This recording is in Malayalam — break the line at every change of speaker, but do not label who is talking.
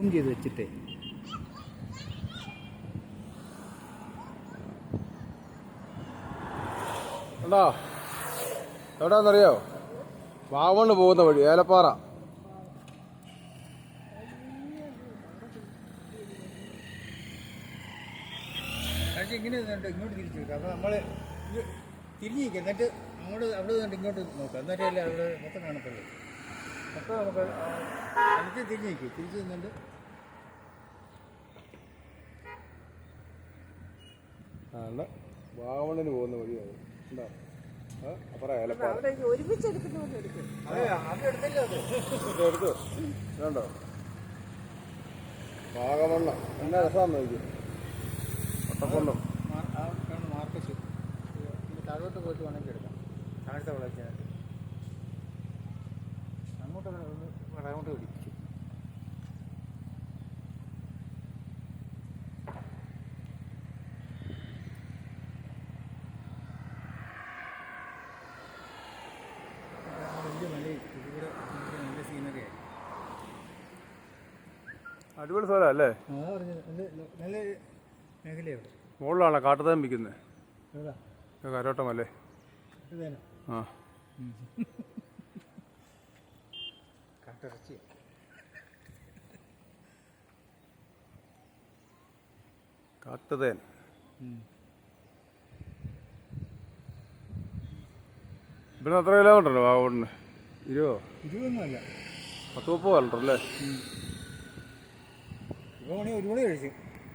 സൂം ചെയ്ത് വെച്ചിട്ട്.
ഉണ്ടോ എവിടാന്നറിയോ? വാവണ് പോകുന്ന വഴി ഏലപ്പാറ.
ഇങ്ങനെ ഇങ്ങോട്ട് തിരിച്ചു നമ്മൾ അപ്പോൾ നമ്മൾ തിരിഞ്ഞ് എന്നിട്ട് അങ്ങോട്ട് അവിടെ നിന്നിട്ട് ഇങ്ങോട്ട് നോക്കാം. എന്നിട്ടല്ലേ അവിടെ മൊത്തം കാണത്തുള്ളൂ. അപ്പോൾ നമുക്ക് എന്നിട്ട് തിരിഞ്ഞ് നിൽക്കും തിരിച്ച് നിന്നിട്ട്
ആണ് പോകുന്ന വഴിയാണ് ഇത് എടുത്തു കണ്ടോ വാഗമണ്ണ എന്നാ രസമാണെന്ന് നോക്കി ഒട്ടക്കൊണ്ടം
മാർക്കറ്റ് താഴോട്ട് പോയിട്ട് വേണമെങ്കിൽ എടുക്കാം താഴത്തെ വിളക്കാനായിട്ട് അങ്ങോട്ട് ഒന്ന് അങ്ങോട്ട് വലിയ ഇവിടെ നല്ല ആയി
അടിപൊളി സ്ഥലം അല്ലേ?
നല്ല മേഖലയാണ്
മുകളിലാണ് കാട്ടുതേൻ വിൽക്കുന്നത്. കരോട്ടമല്ലേ? ആ.
കാട്ടിറച്ചി
കാട്ടുതേൻ ഇവിടെ എത്ര കിലോമീറ്റർ ഉണ്ട് വാഗമണിന് ഇരുപതോ?
ഇരുപതൊന്നുമല്ല.
പത്ത് മുപ്പത് അല്ലേ?
ഇരുപത് മണി ഒരു മണി കഴിച്ചു.